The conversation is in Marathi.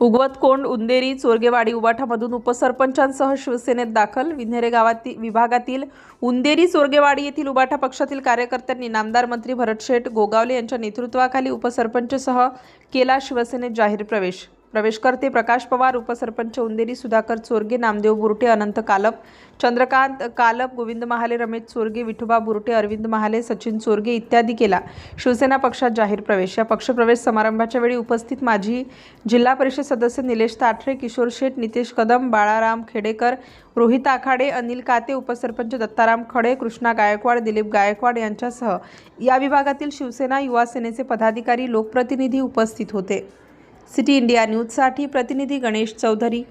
उगवत कोंड उंदेरी चोरगेवाडी उबाठामधून उपसरपंचांसह शिवसेनेत दाखल. विन्हेरे गावातील विभागातील उंदेरी चोरगेवाडी येथील उबाठा पक्षातील कार्यकर्त्यांनी नामदार मंत्री भरत शेठ गोगावले यांच्या नेतृत्वाखाली उपसरपंचसह केला शिवसेनेत जाहीर प्रवेश. प्रवेशकर्ते प्रकाश पवार उपसरपंच उंदेरी सुधाकर चोरगे नामदेव बुरटे अनंत कालप चंद्रकांत कालप गोविंद महाले रमेश चोरगे विठोबा बुरटे अरविंद महाले सचिन चोरगे इत्यादी केला. शिवसेना पक्षात जाहीर प्रवेश. या पक्षप्रवेश समारंभाच्या वेळी उपस्थित माजी जिल्हा परिषद सदस्य निलेश ताठरे किशोर शेठ नितेश कदम बाळाराम खेडेकर रोहित आखाडे अनिल काते उपसरपंच दत्ताराम खडे कृष्णा गायकवाड दिलीप गायकवाड यांच्यासह या विभागातील शिवसेना युवा सेनेचे पदाधिकारी लोकप्रतिनिधी उपस्थित होते. सिटी इंडिया न्यूजसाठी प्रतिनिधी गणेश चौधरी.